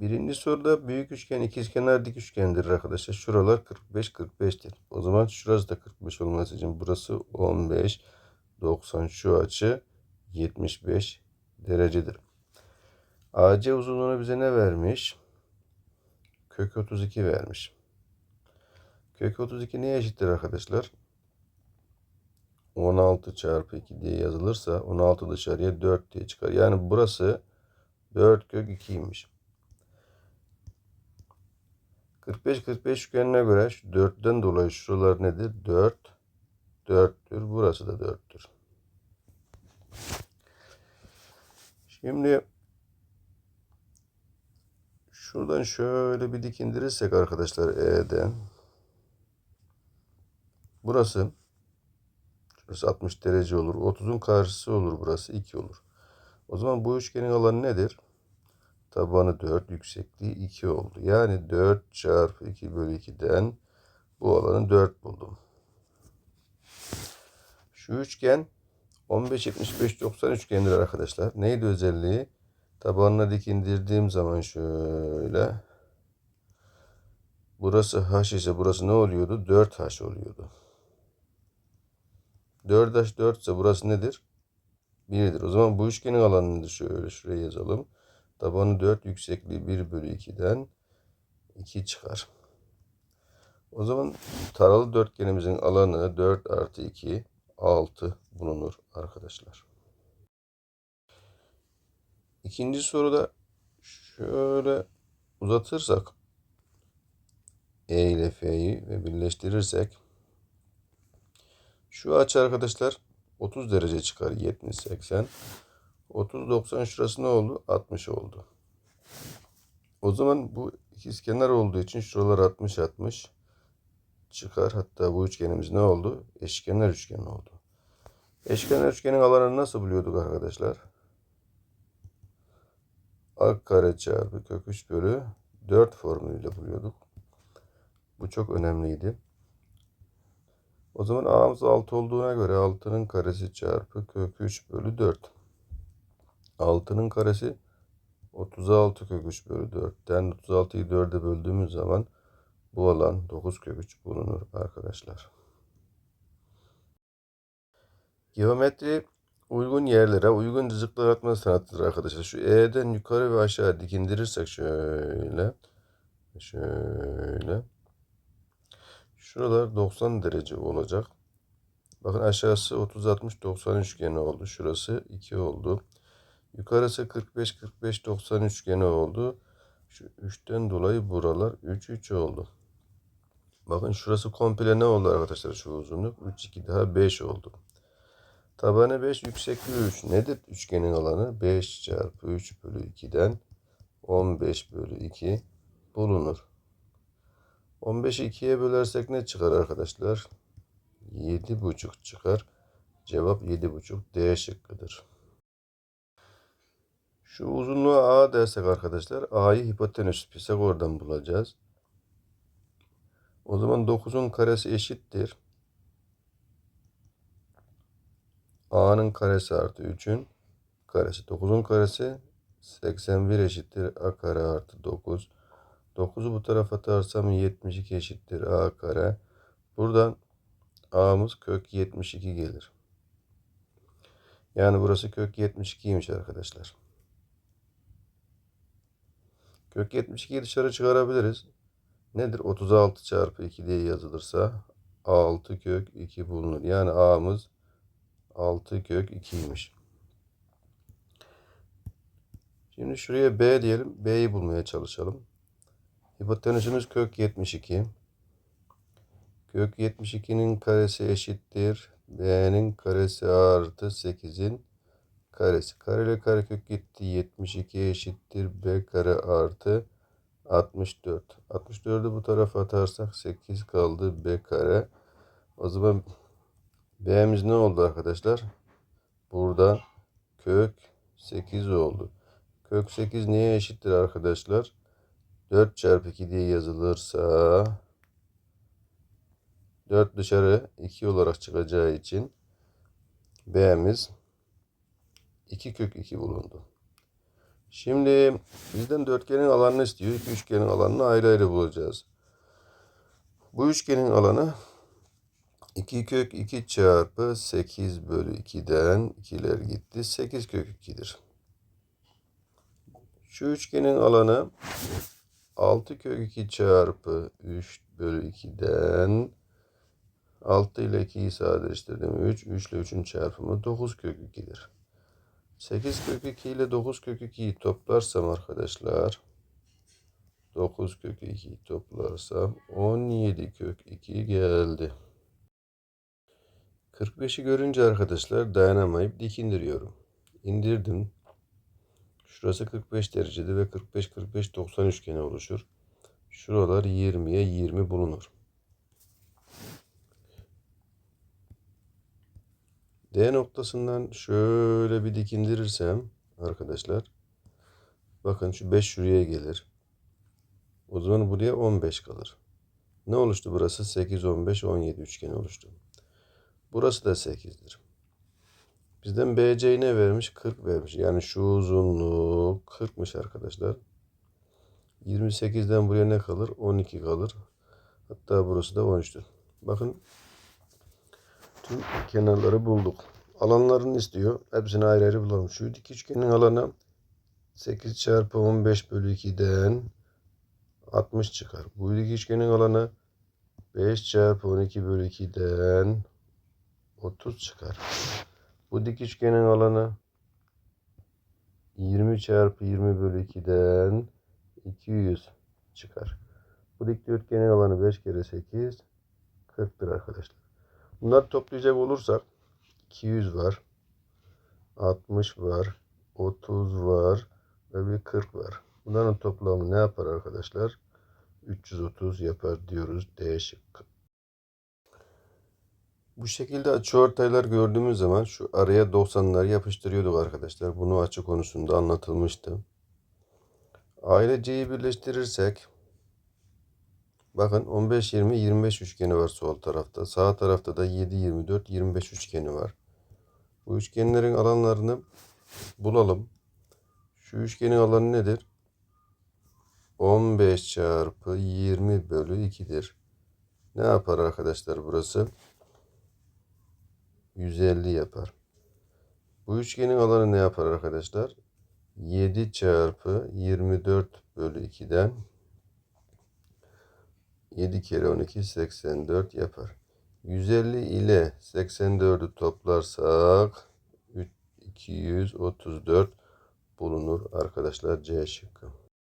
Birinci soruda büyük üçgen ikizkenar dik üçgendir arkadaşlar. Şuralar 45 45'tir. O zaman şurası da 45 olması için burası 15 90 şu açı 75 derecedir. AC uzunluğunu bize ne vermiş? Kök 32 vermiş. Kök 32 neye eşittir arkadaşlar? 16 çarpı 2 diye yazılırsa 16 dışarıya 4 diye çıkar. Yani burası 4 kök 2'ymiş. 45-45 üçgenine göre şu 4'ten dolayı şuralar nedir? 4. 4'tür. Burası da 4'tür. Şimdi şuradan şöyle bir dik indirirsek arkadaşlar E'den burası şurası 60 derece olur. 30'un karşısı olur burası 2 olur. O zaman bu üçgenin alanı nedir? Tabanı 4, yüksekliği 2 oldu. Yani 4 çarpı 2 bölü 2'den bu alanı 4 buldum. Şu üçgen 15, 75, 90 üçgendir arkadaşlar. Neydi özelliği? Tabanına dik indirdiğim zaman şöyle. Burası h ise burası ne oluyordu? 4h oluyordu. 4h 4 ise burası nedir? 1'dir. O zaman bu üçgenin alanı nedir? Şöyle şuraya yazalım. Tabanı 4, yüksekliği 1 bölü 2'den 2 çıkar. O zaman taralı dörtgenimizin alanı 4 artı 2, 6 bulunur arkadaşlar. İkinci soruda şöyle uzatırsak E ile F'yi ve birleştirirsek şu açı arkadaşlar 30 derece çıkar 70 80 30 90 şurası ne oldu? 60 oldu. O zaman bu ikizkenar olduğu için şuralar 60 60 çıkar. Hatta bu üçgenimiz ne oldu? Eşkenar üçgen oldu. Eşkenar üçgenin alanını nasıl buluyorduk arkadaşlar? A kare çarpı kök 3 bölü 4 formülüyle buluyorduk. Bu çok önemliydi. O zaman a'mız 6 olduğuna göre 6'nın karesi çarpı kök 3 bölü 4. 6'nın karesi 36 kök 3 bölü 4'ten 36'yı 4'e böldüğümüz zaman bu alan 9 kök 3 bulunur arkadaşlar. Geometri uygun yerlere uygun cızıklar atma sanatıdır arkadaşlar. Şu E'den yukarı ve aşağı dik indirirsek şöyle şöyle Şuralar 90 derece olacak. Bakın aşağısı 30 60 90 üçgeni oldu. Şurası 2 oldu. Yukarısı 45 45 90 üçgeni oldu. Şu 3'ten dolayı buralar 3 3 oldu. Bakın şurası komple ne oldu arkadaşlar şu uzunluk? 3 2 daha 5 oldu. Tabanı 5 yüksekliği 3. Nedir üçgenin alanı? 5 çarpı 3 bölü 2'den 15 bölü 2 bulunur. 15'i 2'ye bölersek ne çıkar arkadaşlar? 7,5 çıkar. Cevap 7,5 D şıkkıdır. Şu uzunluğa A dersek arkadaşlar A'yı hipotenüs Pisagor'dan bulacağız. O zaman 9'un karesi eşittir. A'nın karesi artı 3'ün karesi. 9'un karesi 81 eşittir. A kare artı 9. 9'u bu tarafa atarsam 72 eşittir a kare. Buradan a'mız kök 72 gelir. Yani burası kök 72'ymiş arkadaşlar. Kök 72'yi dışarı çıkarabiliriz. Nedir? 36 çarpı 2 diye yazılırsa 6 kök 2 bulunur. Yani a'mız 6 kök 2'ymiş. Şimdi şuraya b diyelim. b'yi bulmaya çalışalım. Hipotenüsümüz kök 72. Kök 72'nin karesi eşittir. B'nin karesi artı 8'in karesi. Kare ile kare kök gitti. 72 eşittir. B kare artı 64. 64'ü bu tarafa atarsak 8 kaldı. B kare. O zaman B'miz ne oldu arkadaşlar? Burada kök 8 oldu. Kök 8 neye eşittir arkadaşlar? 4 çarpı 2 diye yazılırsa 4 dışarı 2 olarak çıkacağı için B'miz 2 kök 2 bulundu. Şimdi bizden dörtgenin alanını istiyor. İki üçgenin alanını ayrı ayrı bulacağız. Bu üçgenin alanı 2 kök 2 çarpı 8 bölü 2'den 2'ler gitti. 8 kök 2'dir. Şu üçgenin alanı 6 kök 2 çarpı 3 bölü 2'den 6 ile 2'yi sadeleştirdim. 3. 3 ile 3'ün çarpımı 9 kök 2'dir. 8 kök 2 ile 9 kök 2'yi toplarsam arkadaşlar 9 kök 2'yi toplarsam 17 kök 2 geldi. 45'i görünce arkadaşlar dayanamayıp dik indiriyorum. İndirdim. Şurası 45 derecede ve 45 45 90 üçgeni oluşur. Şuralar 20'ye 20 bulunur. D noktasından şöyle bir dik indirirsem arkadaşlar bakın şu 5 şuraya gelir. O zaman buraya 15 kalır. Ne oluştu burası? 8 15 17 üçgeni oluştu. Burası da 8'dir. Bizden BC'yi ne vermiş? 40 vermiş. Yani şu uzunluğu 40'mış arkadaşlar. 28'den buraya ne kalır? 12 kalır. Hatta burası da 13'tür. Bakın tüm kenarları bulduk. Alanlarını istiyor. Hepsini ayrı ayrı bulalım. Şu dik üçgenin alanı 8 çarpı 15 bölü 2'den 60 çıkar. Bu dik üçgenin alanı 5 çarpı 12 bölü 2'den 30 çıkar. Bu dik üçgenin alanı 20 çarpı 20 bölü 2'den 200 çıkar. Bu dikdörtgenin alanı 5 kere 8 40'tır arkadaşlar. Bunları toplayacak olursak 200 var. 60 var. 30 var. Ve bir 40 var. Bunların toplamı ne yapar arkadaşlar? 330 yapar diyoruz D şıkkı. Bu şekilde açıortaylar gördüğümüz zaman şu araya 90'ları yapıştırıyorduk arkadaşlar. Bunu açı konusunda anlatılmıştı. A ile C'yi birleştirirsek bakın 15 20 25 üçgeni var sol tarafta. Sağ tarafta da 7 24 25 üçgeni var. Bu üçgenlerin alanlarını bulalım. Şu üçgenin alanı nedir? 15 çarpı 20 bölü 2'dir. Ne yapar arkadaşlar burası? 150 yapar. Bu üçgenin alanı ne yapar arkadaşlar? 7 çarpı 24 bölü 2'den 7 kere 12 84 yapar. 150 ile 84'ü toplarsak 234 bulunur arkadaşlar C şıkkı.